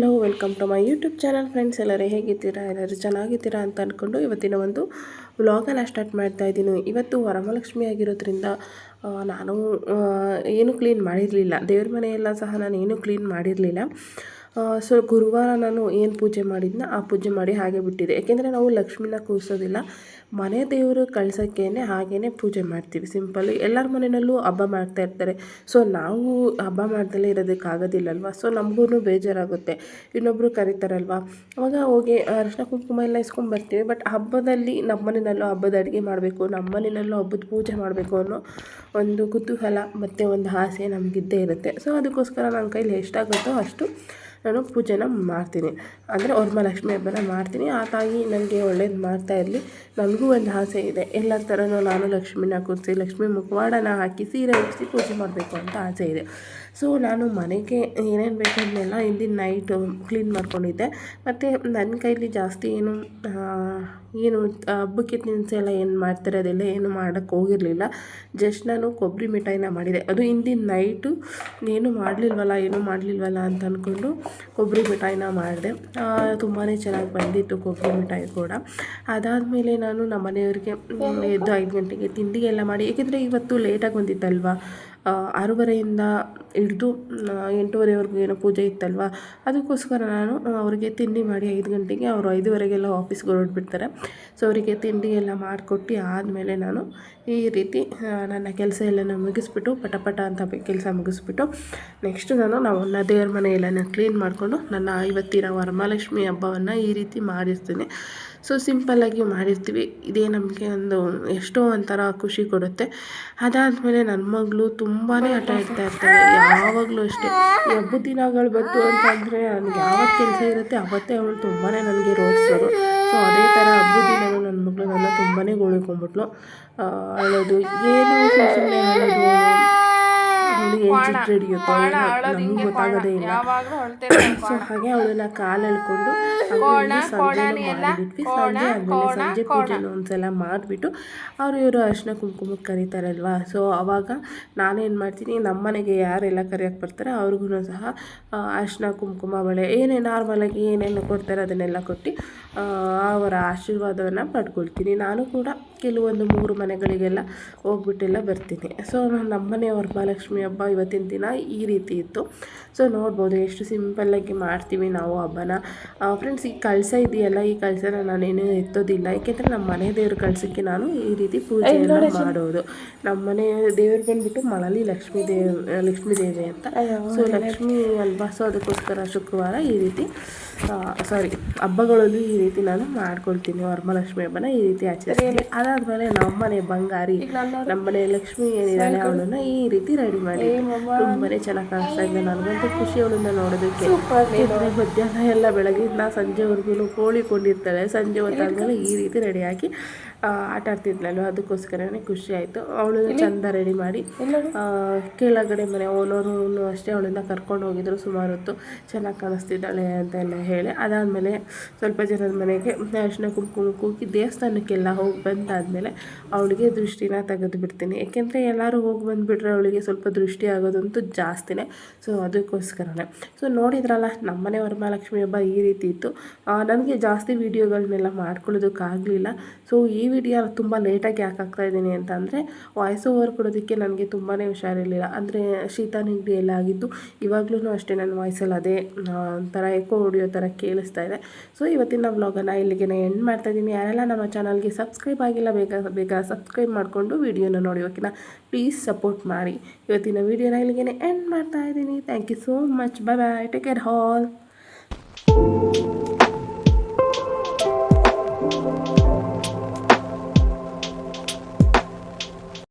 Hello, welcome to my YouTube channel friends. ಎಲ್ಲರೂ ಹೇಗಿದ್ದೀರಾ? ಎಲ್ಲರೂ ಚೆನ್ನಾಗಿದ್ದೀರಾ ಅಂತ ಅಂದ್ಕೊಂಡು ಇವತ್ತಿನ ಒಂದು ವ್ಲಾಗನ್ನು ಸ್ಟಾರ್ಟ್ ಮಾಡ್ತಾ ಇದ್ದೀನಿ. ಇವತ್ತು ವರಮಹಾಲಕ್ಷ್ಮಿ ಆಗಿರೋದ್ರಿಂದ ನಾನು ಏನು ಕ್ಲೀನ್ ಮಾಡಿರಲಿಲ್ಲ. ದೇವ್ರ ಮನೆಯೆಲ್ಲ ಸಹ ನಾನು ಏನೂ ಕ್ಲೀನ್ ಮಾಡಿರಲಿಲ್ಲ. ಸೊ ಗುರುವಾರ ನಾನು ಏನು ಪೂಜೆ ಮಾಡಿದ್ನ ಆ ಪೂಜೆ ಮಾಡಿ ಹಾಗೆ ಬಿಟ್ಟಿದೆ. ಯಾಕೆಂದರೆ ನಾವು ಲಕ್ಷ್ಮಿನ ಕೂರಿಸೋದಿಲ್ಲ. ಮನೆ ದೇವರು ಕಳ್ಸೋಕ್ಕೇನೆ ಹಾಗೇ ಪೂಜೆ ಮಾಡ್ತೀವಿ. ಸಿಂಪಲ್ ಎಲ್ಲರ ಮನೆಯಲ್ಲೂ ಹಬ್ಬ ಮಾಡ್ತಾ ಇರ್ತಾರೆ. ಸೊ ನಾವು ಹಬ್ಬ ಮಾಡ್ದಲೇ ಇರೋದಕ್ಕಾಗೋದಿಲ್ಲಲ್ವ? ಸೊ ನಮಗೂ ಬೇಜಾರಾಗುತ್ತೆ. ಇನ್ನೊಬ್ಬರು ಕರೀತಾರಲ್ವ? ಅವಾಗ ಹೋಗಿ ಅರಿಶಿನ ಕುಂಕುಮ ಎಲ್ಲ ಇಸ್ಕೊಂಡು ಬರ್ತೀವಿ. ಬಟ್ ಹಬ್ಬದಲ್ಲಿ ನಮ್ಮ ಮನೆಯಲ್ಲೂ ಹಬ್ಬದ ಅಡುಗೆ ಮಾಡಬೇಕು. ನಮ್ಮ ಮನೆಯಲ್ಲೂ ಹಬ್ಬದ ಪೂಜೆ ಮಾಡಬೇಕು ಅನ್ನೋ ಒಂದು ಕುತೂಹಲ ಮತ್ತು ಒಂದು ಆಸೆ ನಮಗಿದ್ದೇ ಇರುತ್ತೆ. ಸೊ ಅದಕ್ಕೋಸ್ಕರ ನನ್ನ ಕೈಲಿ ಎಷ್ಟಾಗುತ್ತೋ ಅಷ್ಟು ನಾನು ಪೂಜೆನ ಮಾಡ್ತೀನಿ. ಅಂದರೆ ವರಮಹಾಲಕ್ಷ್ಮಿ ಹಬ್ಬನ ಮಾಡ್ತೀನಿ. ಆ ತಾಯಿ ನನಗೆ ಒಳ್ಳೇದು ಮಾಡ್ತಾ ಇರಲಿ. ನನಗೂ ಒಂದು ಆಸೆ ಇದೆ. ಎಲ್ಲ ಥರನೂ ನಾನು ಲಕ್ಷ್ಮಿನ ಕೂರಿಸಿ, ಲಕ್ಷ್ಮಿ ಮುಖವಾಡನ ಹಾಕಿ, ಸೀರೆ ಉಡಿಸಿ ಪೂಜೆ ಮಾಡಬೇಕು ಅಂತ ಆಸೆ ಇದೆ. ಸೊ ನಾನು ಮನೆಗೆ ಏನೇನು ಬೇಕು ಅದನ್ನೆಲ್ಲ ಹಿಂದಿನ ನೈಟು ಕ್ಲೀನ್ ಮಾಡ್ಕೊಂಡಿದ್ದೆ. ಮತ್ತು ನನ್ನ ಕೈಲಿ ಜಾಸ್ತಿ ಏನು ಏನು ಹಬ್ಬಕ್ಕೆ ತಿನಿಸು ಎಲ್ಲ ಏನು ಮಾಡ್ತಾರೆ ಅದೆಲ್ಲ ಏನು ಮಾಡೋಕ್ಕೆ ಹೋಗಿರಲಿಲ್ಲ. ಜಸ್ಟ್ ನಾನು ಕೊಬ್ಬರಿ ಮಿಠಾಯಿನ ಮಾಡಿದೆ. ಅದು ಹಿಂದಿನ ನೈಟು ಏನು ಮಾಡಲಿಲ್ವಲ್ಲ, ಏನೂ ಮಾಡಲಿಲ್ವಲ್ಲ ಅಂತ ಅಂದ್ಕೊಂಡು ಕೊಬ್ಬರಿ ಮಿಠಾಯಿನ ಮಾಡಿದೆ. ತುಂಬಾ ಚೆನ್ನಾಗಿ ಬಂದಿತ್ತು ಕೊಬ್ಬರಿ ಮಿಠಾಯಿ ಕೂಡ. ಅದಾದಮೇಲೆ ನಾನು ನಮ್ಮ ಮನೆಯವ್ರಿಗೆ ಎದ್ದು ಐದು ಗಂಟೆಗೆ ತಿಂಡಿಗೆಲ್ಲ ಮಾಡಿ, ಏಕೆಂದರೆ ಇವತ್ತು ಲೇಟಾಗಿ ಬಂದಿತ್ತಲ್ವಾ? ಆರೂವರೆಯಿಂದ ಹಿಡಿದು ಎಂಟೂವರೆವರೆಗೂ ಏನೋ ಪೂಜೆ ಇತ್ತಲ್ವ? ಅದಕ್ಕೋಸ್ಕರ ನಾನು ಅವರಿಗೆ ತಿಂಡಿ ಮಾಡಿ ಐದು ಗಂಟೆಗೆ ಅವರು ಐದುವರೆಗೆಲ್ಲ ಆಫೀಸ್ಗೆ ಹೊರಟ್ಬಿಡ್ತಾರೆ. ಸೊ, ಅವರಿಗೆ ತಿಂಡಿ ಎಲ್ಲ ಮಾಡಿಕೊಟ್ಟು ಆದಮೇಲೆ ನಾನು ಈ ರೀತಿ ನನ್ನ ಕೆಲಸ ಎಲ್ಲನ ಮುಗಿಸ್ಬಿಟ್ಟು ಪಟ ಪಟ ಅಂತ ಕೆಲಸ ಮುಗಿಸ್ಬಿಟ್ಟು ನೆಕ್ಸ್ಟ್ ನಾನು ನಾವನ್ನ ದೇವ್ರ ಮನೆ ಎಲ್ಲನ ಕ್ಲೀನ್ ಮಾಡಿಕೊಂಡು ನನ್ನ ಐವತ್ತಿನ ವರಮಹಾಲಕ್ಷ್ಮಿ ಹಬ್ಬವನ್ನು ಈ ರೀತಿ ಮಾಡಿರ್ತೀನಿ. ಸೊ ಸಿಂಪಲ್ಲಾಗಿ ಮಾಡಿರ್ತೀವಿ. ಇದೇ ನಮಗೆ ಒಂದು ಎಷ್ಟೋ ಒಂಥರ ಖುಷಿ ಕೊಡುತ್ತೆ. ಅದಾದಮೇಲೆ ನನ್ನ ಮಗಳು ತುಂಬಾ ಆಟ ಆಡ್ತಾ ಯಾವಾಗಲೂ ಅಷ್ಟೇ. ಈ ಹಬ್ಬದ ದಿನಗಳು ಬಂತು ಅಂತಂದರೆ ನನಗೆ ಯಾವತ್ತು ಕೆಲಸ ಇರುತ್ತೆ ಅವತ್ತೇ ಅವಳು ತುಂಬಾ ನನಗೆ ರೋಡ್ಸೋದು. ಸೊ ಅದೇ ಥರ ಹಬ್ಬದ ದಿನಗಳು ನನ್ನ ಮಗಳು ನನ್ನ ತುಂಬಾ ಗೋಳಿಕೊಂಡ್ಬಿಟ್ಲು. ಅಳೋದು ಏನು ಸುಮ್ಮನೆ ಅಳೋದು ಏನು ಹಿಡಿಯುತ್ತೋ ನಮ್ಗೆ ಗೊತ್ತಾಗೋದೇ ಇಲ್ಲ. ಸೊ ಹಾಗೆ ಅವಳನ್ನ ಕಾಲು ಎಳ್ಕೊಂಡು ಸಂಜೆನೂ ಮಾಡಿಬಿಟ್ವಿ ಸಂಜೆ ಆದಮೇಲೆ ಸಂಜೆ ಪೂಜೆನ ಒಂದ್ಸಲ ಮಾಡಿಬಿಟ್ಟು ಅವರು ಇವರು ಅರ್ಶಿನ ಕುಂಕುಮಕ್ಕೆ ಕರೀತಾರಲ್ವಾ. ಸೊ ಅವಾಗ ನಾನೇನು ಮಾಡ್ತೀನಿ ನಮ್ಮ ಮನೆಗೆ ಯಾರೆಲ್ಲ ಕರೆಯೋಕ್ಕೆ ಬರ್ತಾರೆ ಅವ್ರಿಗೂ ಸಹ ಅರ್ಶಿನ ಕುಂಕುಮ ಬಳೆ ಏನೇ ನಾರ್ಮಲಾಗಿ ಏನೇನು ಕೊಡ್ತಾರೆ ಅದನ್ನೆಲ್ಲ ಕೊಟ್ಟು ಅವರ ಆಶೀರ್ವಾದವನ್ನು ಪಡ್ಕೊಳ್ತೀನಿ. ನಾನು ಕೂಡ ಕೆಲವೊಂದು ಮೂರು ಮನೆಗಳಿಗೆಲ್ಲ ಹೋಗ್ಬಿಟ್ಟೆಲ್ಲ ಬರ್ತೀನಿ. ಸೊ ನಮ್ಮನೆ ವರಮಹಾಲಕ್ಷ್ಮಿ ಹಬ್ಬ ಇವತ್ತಿನ ದಿನ ಈ ರೀತಿ ಇತ್ತು. ಸೊ ನೋಡ್ಬೋದು ಎಷ್ಟು ಸಿಂಪಲ್ಲಾಗಿ ಮಾಡ್ತೀವಿ ನಾವು ಹಬ್ಬನ. ಫ್ರೆಂಡ್ಸ್ ಈ ಕಳಸ ಇದೆಯಲ್ಲ ಈ ಕಳಸನ ನಾನೇನು ಎತ್ತೋದಿಲ್ಲ. ಏಕೆಂದರೆ ನಮ್ಮ ಮನೆ ದೇವ್ರ ಕಳಸಕ್ಕೆ ನಾನು ಈ ರೀತಿ ಪೂಜೆ ಮಾಡೋದು. ನಮ್ಮ ಮನೆ ದೇವ್ರು ಬಂದುಬಿಟ್ಟು ಮಳಲಿ ಲಕ್ಷ್ಮೀ ದೇವ್ ಲಕ್ಷ್ಮೀ ದೇವಿ ಅಂತ. ಸೊ ಲಕ್ಷ್ಮೀ ಅಲ್ವಾ? ಸೊ ಅದಕ್ಕೋಸ್ಕರ ಶುಕ್ರವಾರ ಈ ರೀತಿ ಸಾರಿ ಹಬ್ಬಗಳಲ್ಲಿ ಈ ರೀತಿ ನಾನು ಮಾಡ್ಕೊಳ್ತೀನಿ. ವರಮಹಾಲಕ್ಷ್ಮಿ ಹಬ್ಬನ ಈ ರೀತಿ ಆಚರಿಸ್ತೀನಿ. ಅದಾದಮೇಲೆ ನಮ್ಮನೆ ಬಂಗಾರಿ ನಮ್ಮನೆ ಲಕ್ಷ್ಮಿ ಏನಿದ್ದಾನೆ ಅವಳನ್ನ ಈ ರೀತಿ ರೆಡಿ ಮಾಡಿ. ತುಂಬಾನೇ ಚೆನ್ನಾಗಿ ಕಾಣಿಸ್ತಾ ಇದ್ದೆ ನನಗಂತೂ ಖುಷಿ ಅವಳನ್ನ ನೋಡೋದಕ್ಕೆ. ಮಧ್ಯಾಹ್ನ ಎಲ್ಲ ಬೆಳಗ್ಗೆ ಸಂಜೆವರೆಗೂ ಕೋಳಿ ಕೊಂಡಿರ್ತಾಳೆ ಸಂಜೆ ಹೊತ್ತಾದ್ಮೇಲೆ ಈ ರೀತಿ ರೆಡಿಯಾಗಿ ಆಟ ಆಡ್ತಿದ್ಲಲ್ವ? ಅದಕ್ಕೋಸ್ಕರನೇ ಖುಷಿ ಆಯಿತು. ಅವಳು ಚಂದ ರೆಡಿ ಮಾಡಿ ಕೆಳಗಡೆ ಮನೆ ಓಲೋನು ಅಷ್ಟೇ ಅವಳಿಂದ ಕರ್ಕೊಂಡು ಹೋಗಿದ್ರು. ಸುಮಾರು ಹೊತ್ತು ಚೆನ್ನಾಗಿ ಕಾಣಿಸ್ತಿದ್ದಾಳೆ ಅಂತೆಲ್ಲ ಹೇಳಿ. ಅದಾದಮೇಲೆ ಸ್ವಲ್ಪ ಜನದ ಮನೆಗೆ ಅರಿಶಿನ ಕುಂಕುಮ ಕೂಗಿ ದೇವಸ್ಥಾನಕ್ಕೆಲ್ಲ ಹೋಗಿ ಬಂದಾದಮೇಲೆ ಅವಳಿಗೆ ದೃಷ್ಟಿನ ತೆಗೆದು ಬಿಡ್ತೀನಿ. ಏಕೆಂದರೆ ಎಲ್ಲರೂ ಹೋಗಿ ಬಂದುಬಿಟ್ರೆ ಅವಳಿಗೆ ಸ್ವಲ್ಪ ದೃಷ್ಟಿ ಆಗೋದಂತೂ ಜಾಸ್ತಿನೇ. ಸೊ ಅದಕ್ಕೋಸ್ಕರನೇ. ಸೊ ನೋಡಿದ್ರಲ್ಲ ನಮ್ಮನೆ ವರಮಹಾಲಕ್ಷ್ಮಿ ಹಬ್ಬ ಈ ರೀತಿ ಇತ್ತು. ನನಗೆ ಜಾಸ್ತಿ ವೀಡಿಯೋಗಳನ್ನೆಲ್ಲ ಮಾಡ್ಕೊಳ್ಳೋದಕ್ಕಾಗಲಿಲ್ಲ. ಸೊ ಈ ವಿಡಿಯೋ ತುಂಬ ಲೇಟಾಗಿ ಯಾಕೆ ಇದ್ದೀನಿ ಅಂತ ಅಂದರೆ ವಾಯ್ಸ್ ಓವರ್ ಕೊಡೋದಕ್ಕೆ ನನಗೆ ತುಂಬಾ ಹುಷಾರಿರಲಿಲ್ಲ. ಅಂದರೆ ಶೀತ ನೆಗಡಿ ಎಲ್ಲ ಆಗಿದ್ದು ಇವಾಗಲೂ ಅಷ್ಟೇ ನನ್ನ ವಾಯ್ಸಲ್ಲಿ ಅದೇ ಥರ ಎಕೋ ಹೊಡಿಯೋ ಥರ ಕೇಳಿಸ್ತಾ ಇದೆ. ಸೊ ಇವತ್ತಿನ ವ್ಲಾಗನ್ನು ಇಲ್ಲಿಗೆ ಎಂಡ್ ಮಾಡ್ತಾ ಇದ್ದೀನಿ. ಯಾರೆಲ್ಲ ನಮ್ಮ ಚಾನಲ್ಗೆ ಸಬ್ಸ್ಕ್ರೈಬ್ ಆಗಿಲ್ಲ, ಬೇಗ ಬೇಗ ಸಬ್ಸ್ಕ್ರೈಬ್ ಮಾಡಿಕೊಂಡು ವಿಡಿಯೋನ ನೋಡಿ ಓಕೆನಾ ಪ್ಲೀಸ್ ಸಪೋರ್ಟ್ ಮಾಡಿ. ಇವತ್ತಿನ ವಿಡಿಯೋನ ಇಲ್ಲಿಗೆ ಎಂಡ್ ಮಾಡ್ತಾ ಇದ್ದೀನಿ. Thank you so much bye bye take care hall